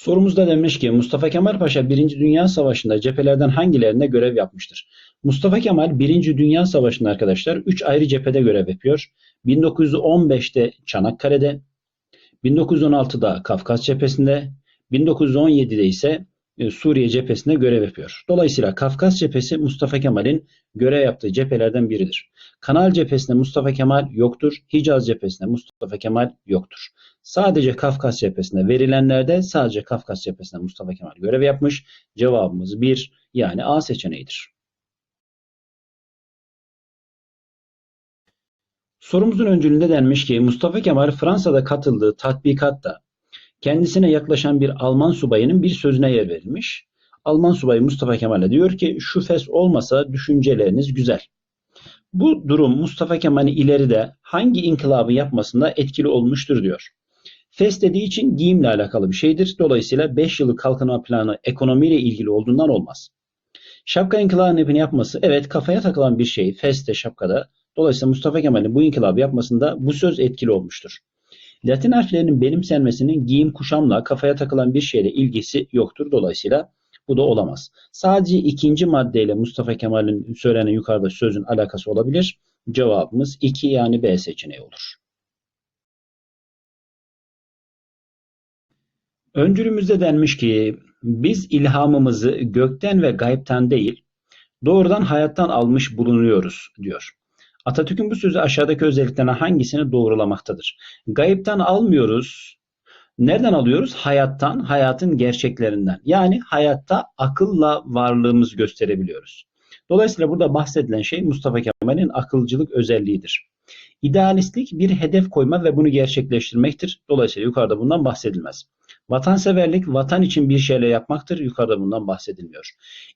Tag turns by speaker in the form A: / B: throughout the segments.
A: Sorumuzda demiş ki Mustafa Kemal Paşa 1. Dünya Savaşı'nda cephelerden hangilerinde görev yapmıştır? Mustafa Kemal 1. Dünya Savaşı'nda arkadaşlar 3 ayrı cephede görev yapıyor. 1915'te Çanakkale'de, 1916'da Kafkas cephesinde, 1917'de ise Suriye cephesinde görev yapıyor. Dolayısıyla Kafkas cephesi Mustafa Kemal'in görev yaptığı cephelerden biridir. Kanal cephesinde Mustafa Kemal yoktur. Hicaz cephesinde Mustafa Kemal yoktur. Sadece Kafkas cephesinde verilenlerde sadece Kafkas cephesinde Mustafa Kemal görev yapmış. Cevabımız 1 yani A seçeneğidir. Sorumuzun öncülünde denmiş ki Mustafa Kemal Fransa'da katıldığı tatbikatta kendisine yaklaşan bir Alman subayının bir sözüne yer verilmiş. Alman subayı Mustafa Kemal'e diyor ki şu fes olmasa düşünceleriniz güzel. Bu durum Mustafa Kemal'in ileride hangi inkılabı yapmasında etkili olmuştur diyor. Fes dediği için giyimle alakalı bir şeydir. Dolayısıyla 5 yıllık kalkınma planı ekonomiyle ilgili olduğundan olmaz. Şapka inkılabını yapması evet kafaya takılan bir şey. Fes'te şapkada. Dolayısıyla Mustafa Kemal'in bu inkılabı yapmasında bu söz etkili olmuştur. Latin harflerinin benimsenmesinin giyim kuşamla kafaya takılan bir şeyle ilgisi yoktur. Dolayısıyla bu da olamaz. Sadece ikinci maddeyle Mustafa Kemal'in söylenen yukarıda sözün alakası olabilir. Cevabımız 2 yani B seçeneği olur. Öncülümüzde denmiş ki biz ilhamımızı gökten ve gaybten değil doğrudan hayattan almış bulunuyoruz diyor. Atatürk'ün bu sözü aşağıdaki özelliklerine hangisini doğrulamaktadır? Gayipten almıyoruz. Nereden alıyoruz? Hayattan, hayatın gerçeklerinden. Yani hayatta akılla varlığımızı gösterebiliyoruz. Dolayısıyla burada bahsedilen şey Mustafa Kemal'in akılcılık özelliğidir. İdealistlik bir hedef koyma ve bunu gerçekleştirmektir. Dolayısıyla yukarıda bundan bahsedilmez. Vatanseverlik vatan için bir şeyler yapmaktır. Yukarıda bundan bahsedilmiyor.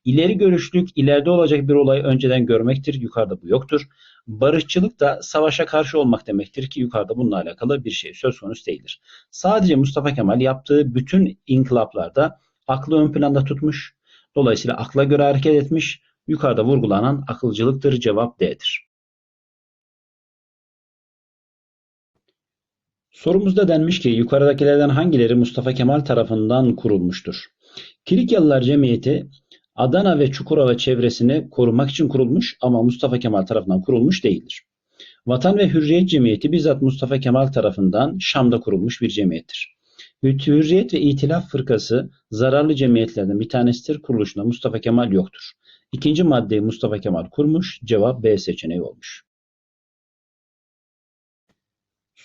A: İleri görüşlük ileride olacak bir olayı önceden görmektir. Yukarıda bu yoktur. Barışçılık da savaşa karşı olmak demektir ki yukarıda bununla alakalı bir şey söz konusu değildir. Sadece Mustafa Kemal yaptığı bütün inkılaplarda aklı ön planda tutmuş. Dolayısıyla akla göre hareket etmiş. Yukarıda vurgulanan akılcılıktır. Cevap D'dir. Sorumuzda denmiş ki yukarıdakilerden hangileri Mustafa Kemal tarafından kurulmuştur? Kilikyalılar Cemiyeti Adana ve Çukurova çevresini korumak için kurulmuş ama Mustafa Kemal tarafından kurulmuş değildir. Vatan ve Hürriyet Cemiyeti bizzat Mustafa Kemal tarafından Şam'da kurulmuş bir cemiyettir. Hürriyet ve İtilaf Fırkası zararlı cemiyetlerden bir tanesidir. Kuruluşunda Mustafa Kemal yoktur. İkinci maddeyi Mustafa Kemal kurmuş. Cevap B seçeneği olmuş.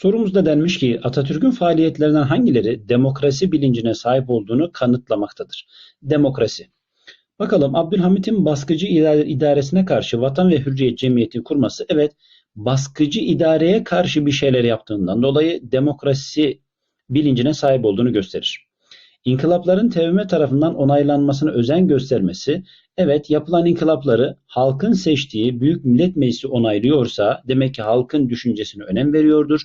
A: Sorumuzda denmiş ki Atatürk'ün faaliyetlerinden hangileri demokrasi bilincine sahip olduğunu kanıtlamaktadır? Demokrasi. Bakalım Abdülhamit'in baskıcı idaresine karşı Vatan ve Hürriyet Cemiyeti kurması evet baskıcı idareye karşı bir şeyler yaptığından dolayı demokrasi bilincine sahip olduğunu gösterir. İnkılapların TBMM tarafından onaylanmasına özen göstermesi, evet yapılan inkılapları halkın seçtiği Büyük Millet Meclisi onaylıyorsa demek ki halkın düşüncesine önem veriyordur.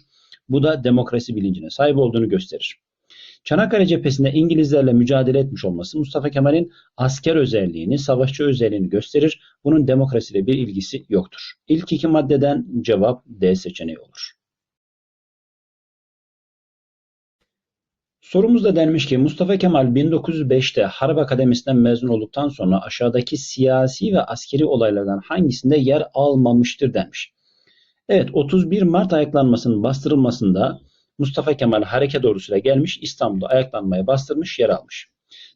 A: Bu da demokrasi bilincine sahip olduğunu gösterir. Çanakkale cephesinde İngilizlerle mücadele etmiş olması Mustafa Kemal'in asker özelliğini, savaşçı özelliğini gösterir. Bunun demokrasiyle bir ilgisi yoktur. İlk iki maddeden cevap D seçeneği olur. Sorumuzda denmiş ki Mustafa Kemal 1905'te Harp Akademisi'nden mezun olduktan sonra aşağıdaki siyasi ve askeri olaylardan hangisinde yer almamıştır denmiş. Evet 31 Mart ayaklanmasının bastırılmasında Mustafa Kemal hareket ordusuyla gelmiş İstanbul'da ayaklanmaya bastırmış yer almış.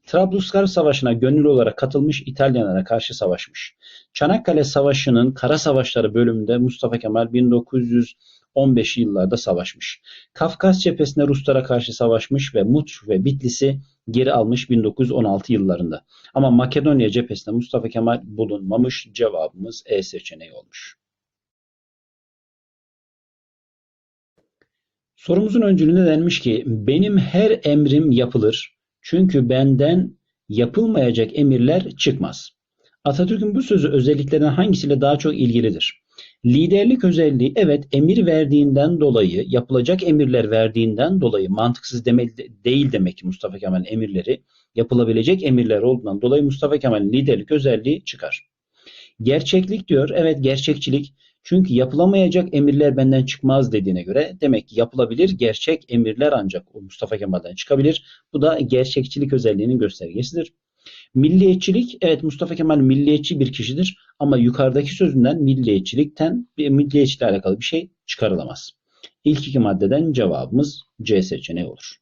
A: Trablusgarp Savaşı'na gönüllü olarak katılmış İtalyanlara karşı savaşmış. Çanakkale Savaşı'nın Kara Savaşları bölümünde Mustafa Kemal 1915 yıllarda savaşmış. Kafkas cephesinde Ruslara karşı savaşmış ve Muç ve Bitlis'i geri almış 1916 yıllarında. Ama Makedonya cephesinde Mustafa Kemal bulunmamış. Cevabımız E seçeneği olmuş. Sorumuzun öncülüğünde denmiş ki benim her emrim yapılır çünkü benden yapılmayacak emirler çıkmaz. Atatürk'ün bu sözü özelliklerinden hangisiyle daha çok ilgilidir? Liderlik özelliği evet emir verdiğinden dolayı, yapılacak emirler verdiğinden dolayı mantıksız demeli, değil demek ki Mustafa Kemal'in emirleri. Yapılabilecek emirler olduğundan dolayı Mustafa Kemal'in liderlik özelliği çıkar. Gerçeklik diyor. Evet gerçekçilik. Çünkü yapılamayacak emirler benden çıkmaz dediğine göre demek ki yapılabilir gerçek emirler ancak Mustafa Kemal'den çıkabilir. Bu da gerçekçilik özelliğinin göstergesidir. Milliyetçilik, evet Mustafa Kemal milliyetçi bir kişidir ama yukarıdaki sözünden milliyetçilikten bir milliyetçilikle alakalı bir şey çıkarılamaz. İlk iki maddeden cevabımız C seçeneği olur.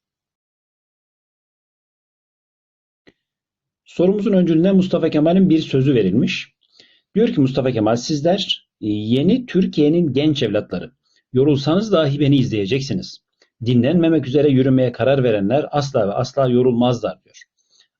A: Sorumuzun öncülüğünde Mustafa Kemal'in bir sözü verilmiş. Diyor ki Mustafa Kemal sizler yeni Türkiye'nin genç evlatları. Yorulsanız dahi beni izleyeceksiniz. Dinlenmemek üzere yürümeye karar verenler asla ve asla yorulmazlar diyor.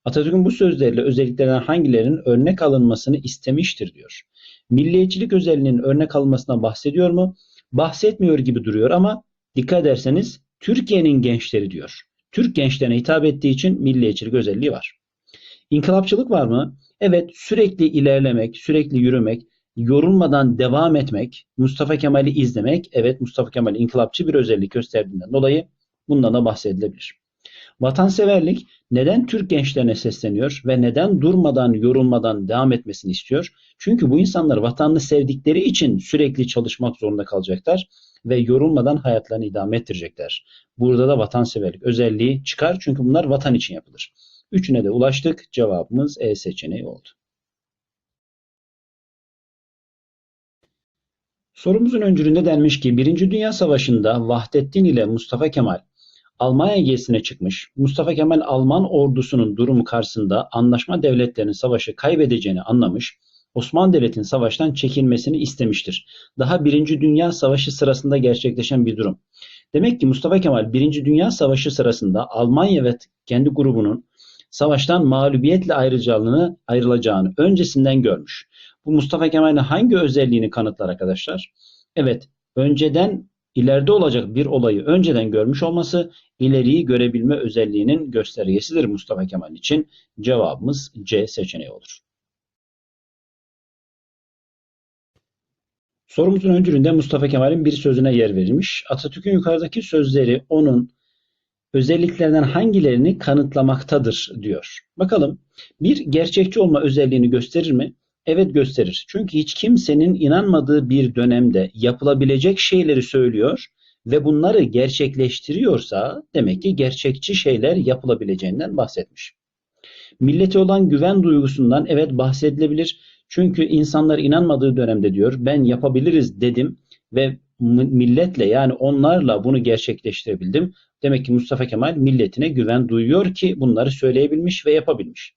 A: Atatürk'ün bu sözleriyle özelliklerinden hangilerinin örnek alınmasını istemiştir diyor. Milliyetçilik özelliğinin örnek alınmasına bahsediyor mu? Bahsetmiyor gibi duruyor ama dikkat ederseniz Türkiye'nin gençleri diyor. Türk gençlerine hitap ettiği için milliyetçilik özelliği var. İnkılapçılık var mı? Evet sürekli ilerlemek, sürekli yürümek, yorulmadan devam etmek, Mustafa Kemal'i izlemek, evet Mustafa Kemal inkılapçı bir özellik gösterdiğinden dolayı bundan da bahsedilebilir. Vatanseverlik neden Türk gençlerine sesleniyor ve neden durmadan, yorulmadan devam etmesini istiyor? Çünkü bu insanlar vatanını sevdikleri için sürekli çalışmak zorunda kalacaklar ve yorulmadan hayatlarını idame ettirecekler. Burada da vatanseverlik özelliği çıkar çünkü bunlar vatan için yapılır. Üçüne de ulaştık. Cevabımız E seçeneği oldu. Sorumuzun öncülüğünde denmiş ki Birinci Dünya Savaşı'nda Vahdettin ile Mustafa Kemal Almanya gezisine çıkmış. Mustafa Kemal Alman ordusunun durumu karşısında anlaşma devletlerinin savaşı kaybedeceğini anlamış. Osmanlı Devleti'nin savaştan çekilmesini istemiştir. Daha Birinci Dünya Savaşı sırasında gerçekleşen bir durum. Demek ki Mustafa Kemal Birinci Dünya Savaşı sırasında Almanya ve kendi grubunun savaştan mağlubiyetle ayrılacağını, ayrılacağını öncesinden görmüş. Bu Mustafa Kemal'in hangi özelliğini kanıtlar arkadaşlar? Evet, önceden ileride olacak bir olayı önceden görmüş olması ileriyi görebilme özelliğinin göstergesidir Mustafa Kemal için. Cevabımız C seçeneği olur. Sorumuzun öncülüğünde Mustafa Kemal'in bir sözüne yer verilmiş. Atatürk'ün yukarıdaki sözleri onun özelliklerden hangilerini kanıtlamaktadır diyor. Bakalım bir gerçekçi olma özelliğini gösterir mi? Evet gösterir. Çünkü hiç kimsenin inanmadığı bir dönemde yapılabilecek şeyleri söylüyor ve bunları gerçekleştiriyorsa demek ki gerçekçi şeyler yapılabileceğinden bahsetmiş. Millete olan güven duygusundan evet bahsedilebilir. Çünkü insanlar inanmadığı dönemde diyor ben yapabiliriz dedim ve milletle yani onlarla bunu gerçekleştirebildim. Demek ki Mustafa Kemal milletine güven duyuyor ki bunları söyleyebilmiş ve yapabilmiş.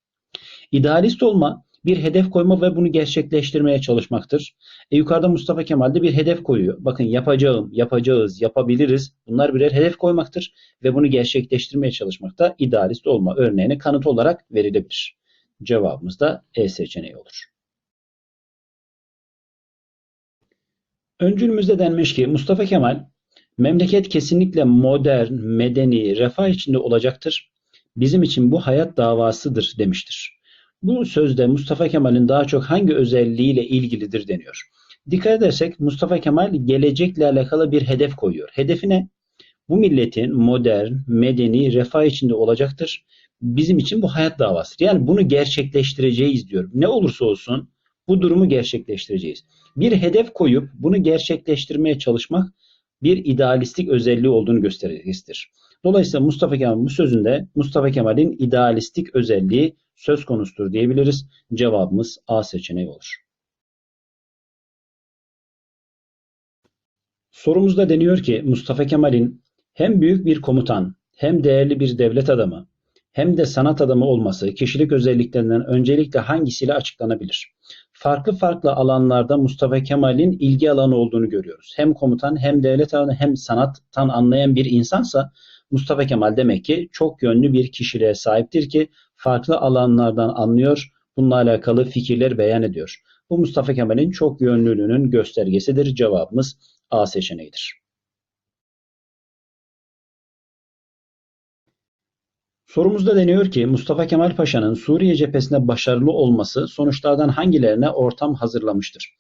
A: İdealist olma bir hedef koyma ve bunu gerçekleştirmeye çalışmaktır. E, yukarıda Mustafa Kemal de bir hedef koyuyor. Bakın yapacağım, yapacağız, yapabiliriz. Bunlar birer hedef koymaktır ve bunu gerçekleştirmeye çalışmakta idealist olma örneğine kanıt olarak verilebilir. Cevabımız da E seçeneği olur. Öncülümüzde denmiş ki Mustafa Kemal memleket kesinlikle modern, medeni, refah içinde olacaktır. Bizim için bu hayat davasıdır demiştir. Bu sözde Mustafa Kemal'in daha çok hangi özelliğiyle ilgilidir deniyor. Dikkat edersek Mustafa Kemal gelecekle alakalı bir hedef koyuyor. Hedefi ne? Bu milletin modern, medeni, refah içinde olacaktır. Bizim için bu hayat davasıdır. Yani bunu gerçekleştireceğiz diyor. Ne olursa olsun bu durumu gerçekleştireceğiz. Bir hedef koyup bunu gerçekleştirmeye çalışmak bir idealistik özelliği olduğunu göstergesidir. Dolayısıyla Mustafa Kemal bu sözünde Mustafa Kemal'in idealistik özelliği söz konusudur diyebiliriz. Cevabımız A seçeneği olur. Sorumuzda deniyor ki Mustafa Kemal'in hem büyük bir komutan hem değerli bir devlet adamı hem de sanat adamı olması kişilik özelliklerinden öncelikle hangisiyle açıklanabilir? Farklı farklı alanlarda Mustafa Kemal'in ilgi alanı olduğunu görüyoruz. Hem komutan hem devlet adamı hem sanattan anlayan bir insansa Mustafa Kemal demek ki çok yönlü bir kişiliğe sahiptir ki farklı alanlardan anlıyor, bununla alakalı fikirler beyan ediyor. Bu Mustafa Kemal'in çok yönlülüğünün göstergesidir. Cevabımız A seçeneğidir. Sorumuzda deniyor ki Mustafa Kemal Paşa'nın Suriye cephesinde başarılı olması sonuçlardan hangilerine ortam hazırlamıştır?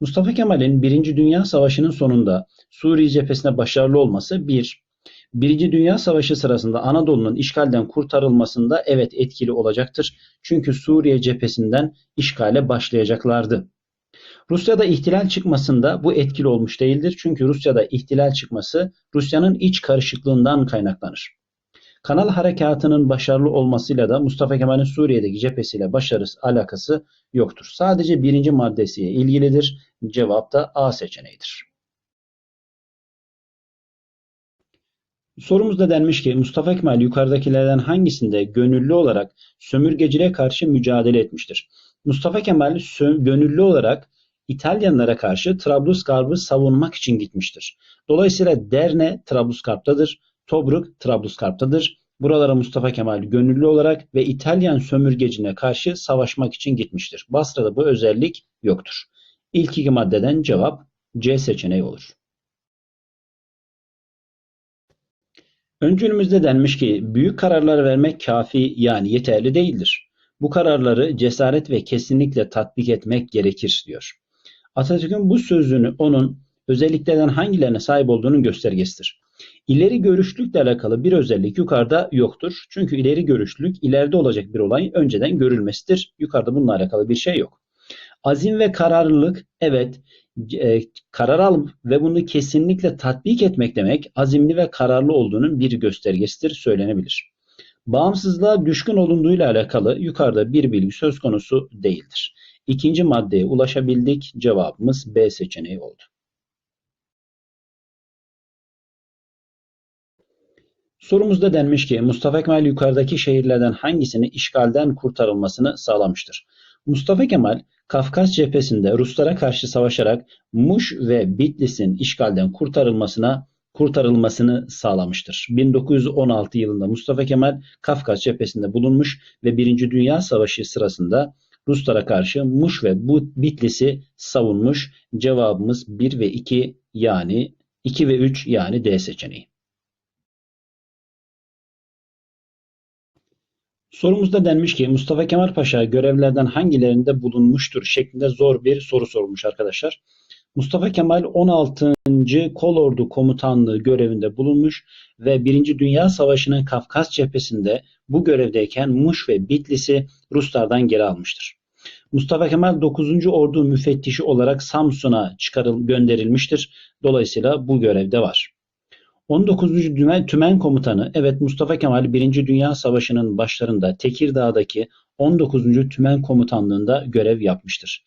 A: Mustafa Kemal'in Birinci Dünya Savaşı'nın sonunda Suriye cephesinde başarılı olması bir, Birinci Dünya Savaşı sırasında Anadolu'nun işgalden kurtarılmasında evet etkili olacaktır. Çünkü Suriye cephesinden işgale başlayacaklardı. Rusya'da ihtilal çıkmasında bu etkili olmuş değildir. Çünkü Rusya'da ihtilal çıkması Rusya'nın iç karışıklığından kaynaklanır. Kanal harekatının başarılı olmasıyla da Mustafa Kemal'in Suriye'deki cephesiyle başarısı alakası yoktur. Sadece birinci maddesiyle ilgilidir. Cevap da A seçeneğidir. Sorumuzda denmiş ki Mustafa Kemal yukarıdakilerden hangisinde gönüllü olarak sömürgeciliğe karşı mücadele etmiştir? Mustafa Kemal gönüllü olarak İtalyanlara karşı Trablusgarp'ı savunmak için gitmiştir. Dolayısıyla Derne Trablusgarp'tadır, Tobruk Trablusgarp'tadır. Buralara Mustafa Kemal gönüllü olarak ve İtalyan sömürgecine karşı savaşmak için gitmiştir. Basra'da bu özellik yoktur. İlk iki maddeden cevap C seçeneği olur. Öncülümüzde denmiş ki büyük kararlar vermek kafi yani yeterli değildir. Bu kararları cesaret ve kesinlikle tatbik etmek gerekir diyor. Atatürk'ün bu sözünü onun özelliklerden hangilerine sahip olduğunun göstergesidir. İleri görüşlükle alakalı bir özellik yukarıda yoktur. Çünkü ileri görüşlülük ileride olacak bir olay önceden görülmesidir. Yukarıda bununla alakalı bir şey yok. Azim ve kararlılık evet e, karar al ve bunu kesinlikle tatbik etmek demek azimli ve kararlı olduğunun bir göstergesidir söylenebilir. Bağımsızlığa düşkün olunduğuyla alakalı yukarıda bir bilgi söz konusu değildir. İkinci maddeye ulaşabildik. Cevabımız B seçeneği oldu. Sorumuzda denmiş ki Mustafa Kemal yukarıdaki şehirlerden hangisini işgalden kurtarılmasını sağlamıştır? Mustafa Kemal Kafkas cephesinde Ruslara karşı savaşarak Muş ve Bitlis'in işgalden kurtarılmasına kurtarılmasını sağlamıştır. 1916 yılında Mustafa Kemal Kafkas cephesinde bulunmuş ve Birinci Dünya Savaşı sırasında Ruslara karşı Muş ve Bitlis'i savunmuş. Cevabımız 1 ve 2 yani 2 ve 3 yani D seçeneği. Sorumuzda denmiş ki Mustafa Kemal Paşa görevlerden hangilerinde bulunmuştur şeklinde zor bir soru sormuş arkadaşlar. Mustafa Kemal 16. Kolordu Komutanlığı görevinde bulunmuş ve 1. Dünya Savaşı'nın Kafkas cephesinde bu görevdeyken Muş ve Bitlis'i Ruslardan geri almıştır. Mustafa Kemal 9. Ordu müfettişi olarak Samsun'a çıkarıl gönderilmiştir. Dolayısıyla bu görevde var. 19. Tümen, Tümen Komutanı evet Mustafa Kemal 1. Dünya Savaşı'nın başlarında Tekirdağ'daki 19. Tümen Komutanlığı'nda görev yapmıştır.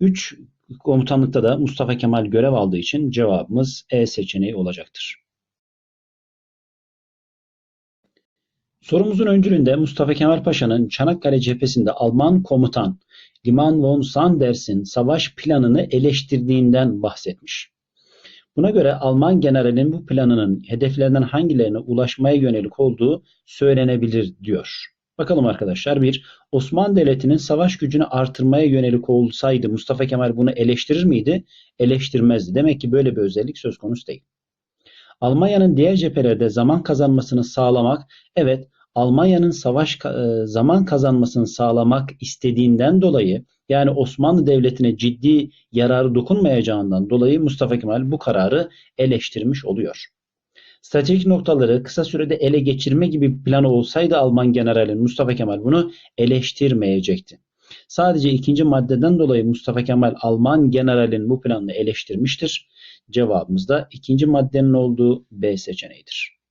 A: 3 komutanlıkta da Mustafa Kemal görev aldığı için cevabımız E seçeneği olacaktır. Sorumuzun öncülünde Mustafa Kemal Paşa'nın Çanakkale cephesinde Alman komutan Liman von Sanders'in savaş planını eleştirdiğinden bahsetmiş. Buna göre Alman generalin bu planının hedeflerden hangilerine ulaşmaya yönelik olduğu söylenebilir diyor. Bakalım arkadaşlar bir Osmanlı Devleti'nin savaş gücünü artırmaya yönelik olsaydı Mustafa Kemal bunu eleştirir miydi? Eleştirmezdi. Demek ki böyle bir özellik söz konusu değil. Almanya'nın diğer cephelerde zaman kazanmasını sağlamak, evet Almanya'nın savaş e, zaman kazanmasını sağlamak istediğinden dolayı yani Osmanlı Devleti'ne ciddi yararı dokunmayacağından dolayı Mustafa Kemal bu kararı eleştirmiş oluyor. Stratejik noktaları kısa sürede ele geçirme gibi planı olsaydı Alman generali Mustafa Kemal bunu eleştirmeyecekti. Sadece ikinci maddeden dolayı Mustafa Kemal Alman generalin bu planını eleştirmiştir. Cevabımız da ikinci maddenin olduğu B seçeneğidir.